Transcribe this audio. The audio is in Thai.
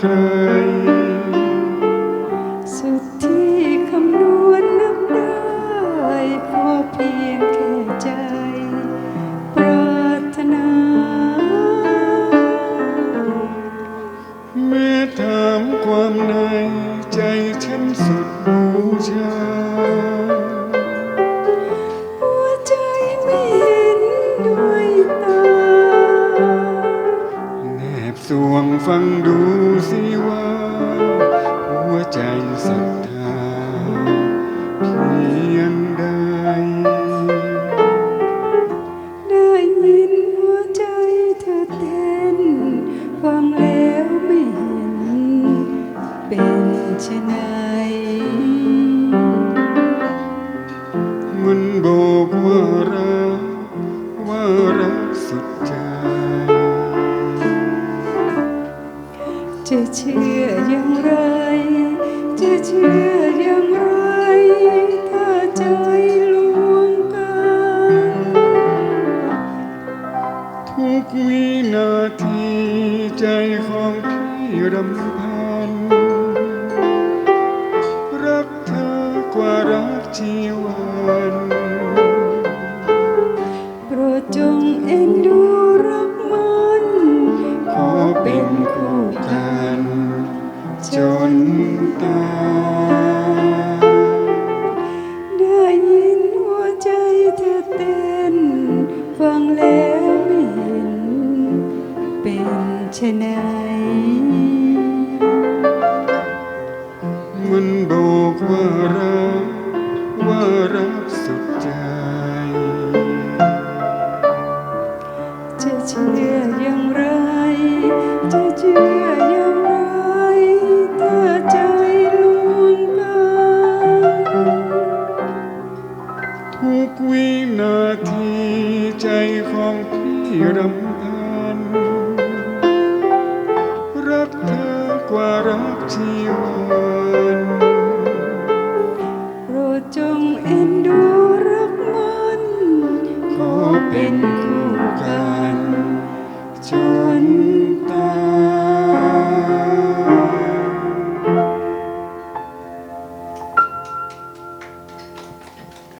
เคย สุดที่คำนวณนับได้ขอเพียงแค่ใจ ปรารถนาแม้ถามความในใจฉันสุดบูชา สวงฟังดูสิว่าหัวใจศรัทธาเพียงใด ได้ยินหัวใจเธอเต้น ฟังแล้วไม่เห็น เป็นชะไหนมันบอกว่ารักว่ารักสุดใจ จะเชื่ออย่างไร จะเชื่ออย่างไร ถ้าใจลวงกันทุกวินาทีใจของพี่รำพัน รักเธอกว่ารักชีวัน เชื่อย่งไรเชื่อย่งไรใจลวงไปทุกวินาทีใจของพี่รำพันรักเธอกว่ารักชีวันโปรดจงเอ็น